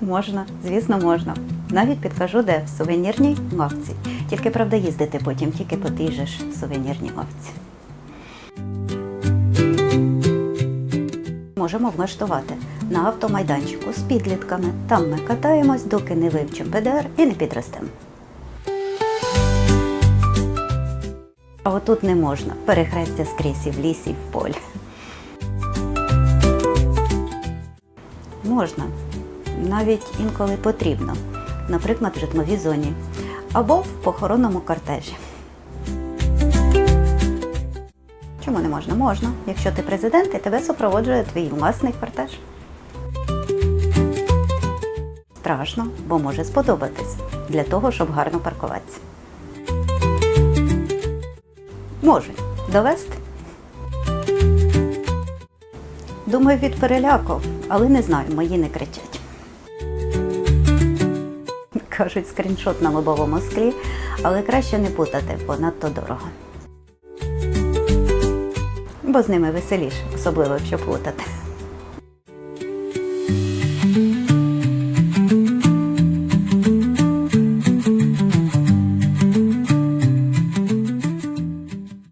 Можна, звісно, можна. Навіть підкажу, де в сувенірній лавці. Тільки правда їздити потім тільки по тій же сувенірній лавці. Можемо влаштувати на автомайданчику з підлітками. Там ми катаємось, доки не вивчимо ПДР і не підростемо. А отут не можна. Перехрестя скрізь і в лісі, і в полі. Можна. Навіть інколи потрібно. Наприклад, в житловій зоні або в похоронному кортежі. Чому не можна? Можна. Якщо ти президент і тебе супроводжує твій власний кортеж. Страшно, бо може сподобатись для того, щоб гарно паркуватися. Можуть довести. Думаю, від переляку, але не знаю, мої не кричать. Кажуть, скріншот на лобовому склі, але краще не путати, бо надто дорого. Бо з ними веселіше, особливо якщо плутати.